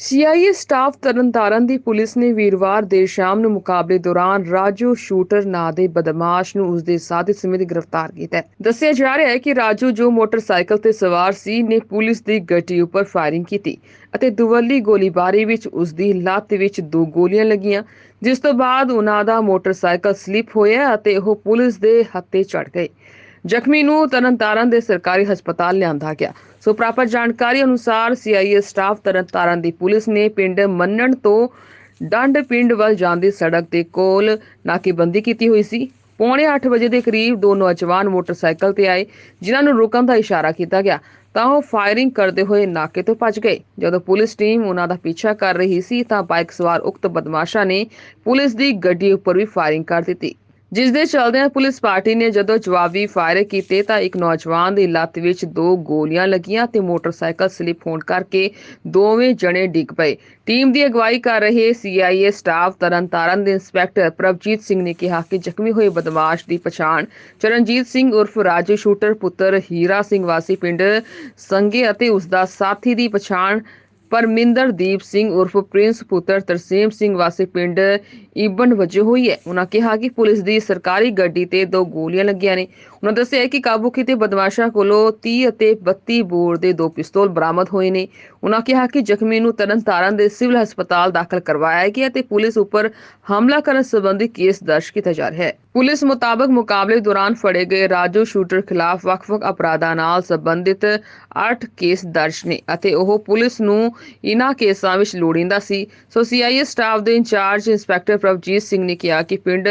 CIA staff Tarn Taran ਦੀ police ਨੇ ਵੀਰਵਾਰ ਦੇਰ ਸ਼ਾਮ ਨੂੰ ਮੁਕਾਬਲੇ ਦੌਰਾਨ ਰਾਜੂ ਸ਼ੂਟਰ ਨਾਂ ਦੇ ਬਦਮਾਸ਼ ਨੂੰ ਉਸਦੇ ਸਾਥੀ ਸਮੇਤ ਗ੍ਰਿਫਤਾਰ ਕੀਤਾ ਹੈ। ਦੱਸਿਆ ਜਾ ਰਿਹਾ ਹੈ ਕਿ ਰਾਜੂ ਜੋ ਮੋਟਰਸਾਈਕਲ ਤੇ ਸਵਾਰ ਸੀ, ਨੇ ਪੁਲਿਸ ਦੀ ਗੱਡੀ ਉੱਪਰ ਫਾਇਰਿੰਗ ਕੀਤੀ ਅਤੇ ਦੁਵੱਲੀ ਗੋਲੀਬਾਰੀ ਵਿੱਚ ਉਸਦੀ ਲੱਤ ਵਿੱਚ ਦੋ ਗੋਲੀਆਂ ਲੱਗੀਆਂ, ਜਿਸ ਤੋਂ ਬਾਅਦ ਉਹਨਾਂ ਦਾ ਮੋਟਰਸਾਈਕਲ ਸਲਿਪ ਹੋਇਆ ਅਤੇ ਉਹ ਪੁਲਿਸ ਦੇ ਹੱਥੇ ਚੜ ਗਏ। ਜ਼ਖਮੀ ਨੂੰ ਤਰਨਤਾਰਨ ਦੇ ਸਰਕਾਰੀ ਹਸਪਤਾਲ ਲਿਆਂਦਾ ਗਿਆ। ਸੋ ਪ੍ਰਾਪਤ ਜਾਣਕਾਰੀ ਅਨੁਸਾਰ ਸੀਆਈਏ ਸਟਾਫ ਤਰਨਤਾਰਨ ਦੀ ਪੁਲਿਸ ਨੇ ਪਿੰਡ ਮੰਨਣ ਤੋਂ ਡੰਡ ਪਿੰਡ ਵੱਲ ਜਾਂਦੀ ਸੜਕ ਦੇ ਕੋਲ ਨਾਕੇਬੰਦੀ ਕੀਤੀ ਹੋਈ ਸੀ। ਪੌਣੇ 8 ਵਜੇ ਦੇ ਕਰੀਬ ਦੋ ਨੌਜਵਾਨ ਮੋਟਰਸਾਈਕਲ ਤੇ ਆਏ, ਜਿਨ੍ਹਾਂ ਨੂੰ ਰੁਕਣ ਦਾ ਇਸ਼ਾਰਾ ਕੀਤਾ ਗਿਆ। ਤਾਂ ਉਹ ਫਾਇਰਿੰਗ ਕਰਦੇ ਹੋਏ ਨਾਕੇ ਤੋਂ ਭੱਜ ਗਏ। ਜਦੋਂ ਪੁਲਿਸ ਟੀਮ ਉਹਨਾਂ ਦਾ ਪਿੱਛਾ ਕਰ ਰਹੀ ਸੀ, ਤਾਂ ਬਾਈਕ ਸਵਾਰ ਉਕਤ ਬਦਮਾਸ਼ਾਂ ਨੇ ਪੁਲਿਸ ਦੀ ਗੱਡੀ ਉੱਪਰ ਵੀ ਫਾਇਰਿੰਗ ਕਰ ਦਿੱਤੀ। ਜਿਸ ਦੇ ਚਲਦਿਆਂ ਪੁਲਿਸ ਪਾਰਟੀ ਨੇ ਜਦੋਂ ਜਵਾਬੀ ਫਾਇਰ ਕੀਤੇ ਤਾਂ ਇੱਕ ਨੌਜਵਾਨ ਦੀ ਲੱਤ ਵਿੱਚ ਦੋ ਗੋਲੀਆਂ ਲੱਗੀਆਂ ਤੇ ਮੋਟਰਸਾਈਕਲ ਸਲਿਪ ਹੋਣ ਕਰਕੇ ਦੋਵੇਂ ਜਣੇ ਡਿੱਗ ਪਏ। ਟੀਮ ਦੀ ਅਗਵਾਈ ਕਰ ਰਹੇ ਸੀਆਈਏ ਸਟਾਫ ਤਰਨਤਾਰਨ ਦੇ ਇੰਸਪੈਕਟਰ ਪ੍ਰਭਜੀਤ ਸਿੰਘ ਨੇ ਕਿਹਾ ਕਿ ਜ਼ਖਮੀ ਹੋਏ ਬਦਮਾਸ਼ ਦੀ ਪਛਾਣ ਚਰਨਜੀਤ ਸਿੰਘ ਉਰਫ ਰਾਜੂ ਸ਼ੂਟਰ ਪੁੱਤਰ ਹੀਰਾ ਸਿੰਘ ਵਾਸੀ ਪਿੰਡ ਸੰਗੇ ਅਤੇ ਉਸ ਦਾ ਸਾਥੀ ਦੀ ਪਛਾਣ ਪਰਮਿੰਦਰਦੀਪ ਸਿੰਘ ਉਰਫ ਪ੍ਰਿੰਸ ਪੁੱਤਰ ਤਰਸੇਮ ਸਿੰਘ ਵਾਸੀ ਪਿੰਡ ਇਬਨ ਵਜੇ ਹੋਈ ਹੈ। ਉਹਨਾਂ ਕਿਹਾ ਕਿ ਪੁਲਿਸ ਦੀ ਸਰਕਾਰੀ ਗੱਡੀ ਤੇ ਦੋ ਗੋਲੀਆਂ ਲੱਗੀਆਂ ਨੇ। ਉਹਨਾਂ ਦੱਸਿਆ ਕਿ ਕਾਬੂ ਕੀਤੇ ਬਦਮਾਸ਼ਾਂ ਕੋਲੋਂ 30 ਅਤੇ 32 ਬੋਰ ਦੇ ਦੋ ਪਿਸਤੌਲ ਬਰਾਮਦ ਹੋਏ ਨੇ। ਉਹਨਾਂ ਕਿਹਾ ਕਿ ਜ਼ਖਮੀ ਨੂੰ ਤਰਨਤਾਰਨ ਦੇ ਸਿਵਲ ਹਸਪਤਾਲ ਦਾਖਲ ਕਰਵਾਇਆ ਗਿਆ ਤੇ ਪੁਲਿਸ ਉੱਪਰ ਹਮਲਾ ਕਰਨ ਸੰਬੰਧੀ ਕੇਸ ਦਰਜ ਕੀਤਾ ਜਾ ਰਿਹਾ ਹੈ। ਪੁਲਿਸ ਮੁਤਾਬਕ ਮੁਕਾਬਲੇ ਦੌਰਾਨ ਫੜੇ ਗਏ ਰਾਜੂ ਸ਼ੂਟਰ ਖਿਲਾਫ ਵੱਖ-ਵੱਖ ਅਪਰਾਧਾਂ ਨਾਲ ਸੰਬੰਧਿਤ 8 ਕੇਸ ਦਰਜ ਨੇ ਅਤੇ ਉਹ ਪੁਲਿਸ ਨੂੰ ਇਨ੍ਹਾਂ ਕੇਸਾਂ ਵਿੱਚ ਲੋੜੀਂਦਾ ਸੀ। ਸੋ ਸੀਆਈਏ ਸਟਾਫ ਦੇ ਇੰਚਾਰਜ ਇੰਸਪੈਕਟਰ ਪ੍ਰਭਜੀਤ ਸਿੰਘ ਨੇ ਕਿਹਾ ਕਿ ਪਿੰਡ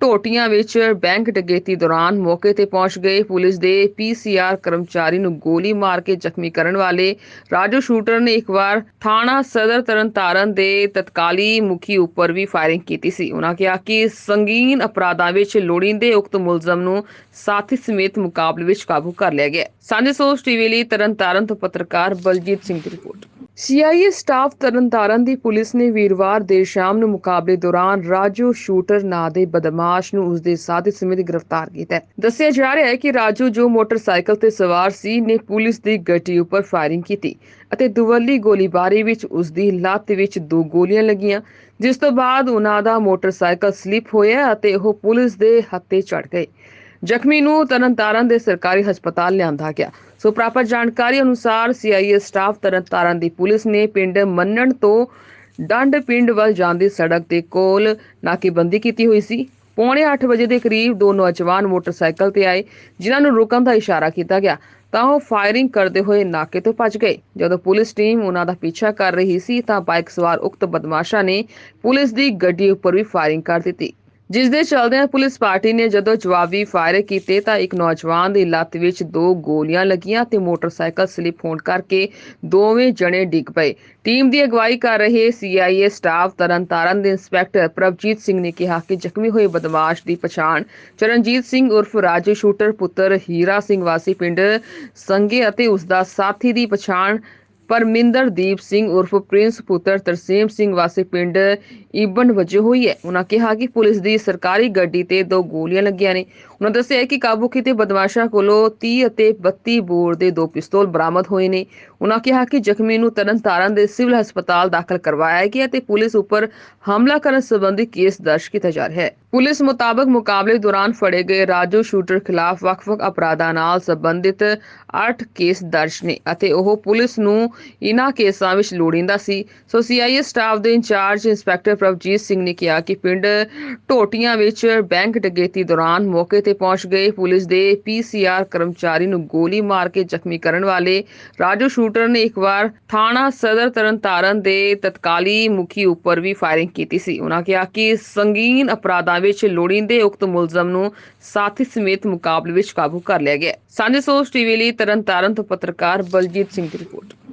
ਟੋਟੀਆਂ ਵਿੱਚ ਬੈਂਕ ਡਕੈਤੀ ਦੌਰਾਨ ਮੌਕੇ ਤੇ ਪਹੁੰਚ ਗਏ। ਪੁਲਿਸ ਦੇ ਪੀਸੀਆਰ ਕਰਮਚਾਰੀ ਨੂੰ ਗੋਲੀ ਮਾਰ ਕੇ ਜ਼ਖਮੀ ਕਰਨ ਵਾਲੇ ਰਾਜੂ ਸ਼ੂਟਰ ਨੇ ਇੱਕ ਵਾਰ ਥਾਣਾ ਸਦਰ ਤਰਨਤਾਰਨ ਦੇ ਤਤਕਾਲੀ ਮੁਖੀ ਉੱਪਰ ਵੀ ਫਾਇਰਿੰਗ ਕੀਤੀ ਸੀ। ਉਹਨਾਂ ਕਿਹਾ ਕਿ ਸੰਗੀਨ ਅਪਰਾਧਾਂ ਵਿੱਚ ਲੋੜੀਂਦੇ ਉਕਤ ਮੁਲਜ਼ਮ ਨੂੰ ਸਾਥੀ ਸਮੇਤ ਮੁਕਾਬਲੇ ਵਿੱਚ ਕਾਬੂ ਕਰ ਲਿਆ ਗਿਆ। ਸਾਂਝੇ ਸੋਚ ਟੀਵੀ ਲਈ ਤਰਨਤਾਰਨ ਤੋਂ ਪੱਤਰਕਾਰ ਬਲਜੀਤ ਸਿੰਘ ਦੀ ਰਿਪੋਰਟ। ਸੀਆਈਏ ਸਟਾਫ ਤਰਨਤਾਰਨ ਦੀ ਪੁਲਿਸ ਨੇ ਵੀਰਵਾਰ ਦੇਰ ਸ਼ਾਮ ਨੂੰ ਮੁਕਾਬਲੇ ਦੌਰਾਨ ਰਾਜੂ ਸ਼ੂਟਰ ਨਾਂ ਦੇ ਬਦਮਾਸ਼ ਨੂੰ ਉਸਦੇ ਸਾਥੀ ਸਮੇਤ ਗ੍ਰਿਫਤਾਰ ਕੀਤਾ ਦੱਸਿਆ ਜਾ ਰਿਹਾ ਹੈ ਕਿ ਰਾਜੂ ਜੋ ਮੋਟਰਸਾਈਕਲ ਤੇ ਸਵਾਰ ਸੀ, ਨੇ ਪੁਲਿਸ ਦੀ ਗੱਡੀ ਉੱਪਰ ਫਾਇਰਿੰਗ ਕੀਤੀ ਅਤੇ ਦੁਵੱਲੀ ਗੋਲੀਬਾਰੀ ਵਿੱਚ ਉਸਦੀ ਲੱਤ ਵਿੱਚ ਦੋ ਗੋਲੀਆਂ ਲੱਗੀਆਂ, ਜਿਸ ਤੋਂ ਬਾਅਦ ਉਹਨਾਂ ਦਾ ਮੋਟਰਸਾਈਕਲ ਸਲਿਪ ਹੋਇਆ ਅਤੇ ਉਹ ਪੁਲਿਸ ਦੇ ਹੱਥੇ ਚੜ ਗਏ। ਜ਼ਖਮੀ ਨੂੰ ਤਰਨਤਾਰਨ ਦੇ ਸਰਕਾਰੀ ਹਸਪਤਾਲ ਲਿਆਂਦਾ ਗਿਆ। ਸੋ ਪ੍ਰਾਪਤ ਜਾਣਕਾਰੀ ਅਨੁਸਾਰ ਸੀਆਈਏ ਸਟਾਫ ਤਰਨਤਾਰਨ ਦੀ ਪੁਲਿਸ ਨੇ ਪਿੰਡ ਮੰਨਣ ਤੋਂ ਡੰਡ ਪਿੰਡ ਵੱਲ ਜਾਂਦੀ ਸੜਕ ਦੇ ਕੋਲ ਨਾਕੇਬੰਦੀ ਕੀਤੀ ਹੋਈ ਸੀ। ਪੌਣੇ 8 ਵਜੇ ਦੇ ਕਰੀਬ ਦੋ ਨੌਜਵਾਨ ਮੋਟਰਸਾਈਕਲ ਤੇ ਆਏ, ਜਿਨ੍ਹਾਂ ਨੂੰ ਰੁਕਣ ਦਾ ਇਸ਼ਾਰਾ ਕੀਤਾ ਗਿਆ। ਤਾਂ ਉਹ ਫਾਇਰਿੰਗ ਕਰਦੇ ਹੋਏ ਨਾਕੇ ਤੋਂ ਭੱਜ ਗਏ। ਜਦੋਂ ਪੁਲਿਸ ਟੀਮ ਉਹਨਾਂ ਦਾ ਪਿੱਛਾ ਕਰ ਰਹੀ ਸੀ, ਤਾਂ ਬਾਈਕ ਸਵਾਰ ਉਕਤ ਬਦਮਾਸ਼ਾਂ ਨੇ ਪੁਲਿਸ ਦੀ ਗੱਡੀ ਉੱਪਰ ਵੀ ਫਾਇਰਿੰਗ ਕਰ ਦਿੱਤੀ। ਜਿਸ ਦੇ ਚਲਦਿਆਂ ਪੁਲਿਸ ਪਾਰਟੀ ਨੇ ਜਦੋਂ ਜਵਾਬੀ ਫਾਇਰ ਕੀਤੇ ਤਾਂ ਇੱਕ ਨੌਜਵਾਨ ਦੀ ਲੱਤ ਵਿੱਚ ਦੋ ਗੋਲੀਆਂ ਲੱਗੀਆਂ ਤੇ ਮੋਟਰਸਾਈਕਲ ਸਲਿਪ ਹੋਣ ਕਰਕੇ ਦੋਵੇਂ ਜਣੇ ਡਿੱਗ ਪਏ। ਟੀਮ ਦੀ ਅਗਵਾਈ ਕਰ ਰਹੇ ਸੀਆਈਏ ਸਟਾਫ ਤਰਨਤਾਰਨ ਦੇ ਇੰਸਪੈਕਟਰ ਪ੍ਰਭਜੀਤ ਸਿੰਘ ਨੇ ਕਿਹਾ ਕਿ ਜ਼ਖਮੀ ਹੋਏ ਬਦਮਾਸ਼ ਦੀ ਪਛਾਣ ਚਰਨਜੀਤ ਸਿੰਘ ਉਰਫ ਰਾਜੂ ਸ਼ੂਟਰ ਪੁੱਤਰ ਹੀਰਾ ਸਿੰਘ ਵਾਸੀ ਪਿੰਡ ਸੰਗੇ ਅਤੇ ਉਸ ਦਾ ਸਾਥੀ ਦੀ ਪਛਾਣ ਪਰਮਿੰਦਰਦੀਪ ਸਿੰਘ ਉਰਫ ਪ੍ਰਿੰਸ ਪੁੱਤਰ ਤਰਸੇਮ ਸਿੰਘ ਵਾਸੀ ਪਿੰਡ ਇਬਨ ਵਜੋਂ ਹੋਈ ਹੈ। ਉਹਨਾਂ ਕਿਹਾ ਕਿ ਪੁਲਿਸ ਦੀ ਸਰਕਾਰੀ ਗੱਡੀ ਤੇ ਦੋ ਗੋਲੀਆਂ ਲੱਗੀਆਂ ਨੇ। ਉਹਨਾਂ ਦੱਸਿਆ ਕਿ ਕਾਬੂ ਕੀਤੇ ਬਦਮਾਸ਼ਾਂ ਕੋਲੋਂ 30 ਅਤੇ 32 ਬੋਰ ਦੇ ਦੋ ਪਿਸਤੌਲ ਬਰਾਮਦ ਹੋਏ ਨੇ। ਉਹਨਾਂ ਕਿਹਾ ਕਿ ਜ਼ਖਮੀ ਨੂੰ ਤਰਨਤਾਰਨ ਦੇ ਸਿਵਲ ਹਸਪਤਾਲ ਦਾਖਲ ਕਰਵਾਇਆ ਗਿਆ ਤੇ ਪੁਲਿਸ ਉੱਪਰ ਹਮਲਾ ਕਰਨ ਸੰਬੰਧੀ ਕੇਸ ਦਰਜ ਕੀਤਾ ਜਾ ਰਿਹਾ ਹੈ। ਪੁਲਿਸ ਮੁਤਾਬਕ ਮੁਕਾਬਲੇ ਦੌਰਾਨ ਫੜੇ ਗਏ ਰਾਜੂ ਸ਼ੂਟਰ ਖਿਲਾਫ ਵੱਖ-ਵੱਖ ਅਪਰਾਧਾਂ ਨਾਲ ਸੰਬੰਧਿਤ 8 ਕੇਸ ਦਰਜ ਨੇ ਅਤੇ ਉਹ ਪੁਲਿਸ ਨੂੰ ਇਨ੍ਹਾਂ ਕੇਸਾਂ ਵਿੱਚ ਲੋੜੀਂਦਾ ਸੀ। ਸੋ ਸੀਆਈਏ ਸਟਾਫ ਦੇ ਇੰਚਾਰਜ ਇੰਸਪੈਕਟਰ ਪ੍ਰਭਜੀਤ ਸਿੰਘ ਨੇ ਕਿਹਾ ਕਿ ਪਿੰਡ ਟੋਟੀਆਂ ਵਿੱਚ ਬੈਂਕ ਡਕੈਤੀ ਦੌਰਾਨ ਮੌਕੇ ਤੇ ਪਹੁੰਚ ਗਏ। ਪੁਲਿਸ ਦੇ ਪੀਸੀਆਰ ਕਰਮਚਾਰੀ ਨੂੰ ਗੋਲੀ ਮਾਰ ਕੇ ਜ਼ਖਮੀ ਕਰਨ ਵਾਲੇ ਰਾਜੂ ਸ਼ੂਟਰ ਨੇ ਇੱਕ ਵਾਰ ਥਾਣਾ ਸਦਰ ਤਰਨਤਾਰਨ ਦੇ ਤਤਕਾਲੀ ਮੁਖੀ ਉੱਪਰ ਵੀ ਫਾਇਰਿੰਗ ਕੀਤੀ ਸੀ। ਉਹਨਾਂ ਕਿਹਾ ਕਿ ਸੰਗੀਨ ਅਪਰਾਧਾਂ ਵਿੱਚ ਲੋੜੀਂਦੇ ਉਕਤ ਮੁਲਜ਼ਮ ਨੂੰ ਸਾਥੀ ਸਮੇਤ ਮੁਕਾਬਲੇ ਵਿੱਚ ਕਾਬੂ ਕਰ ਲਿਆ ਗਿਆ। ਹੈ। ਸਾਂਝੇ ਸੋਚ ਟੀਵੀ ਲਈ ਤਰਨਤਾਰਨ ਤੋਂ ਪੱਤਰਕਾਰ ਬਲਜੀਤ ਸਿੰਘ ਦੀ ਰਿਪੋਰਟ।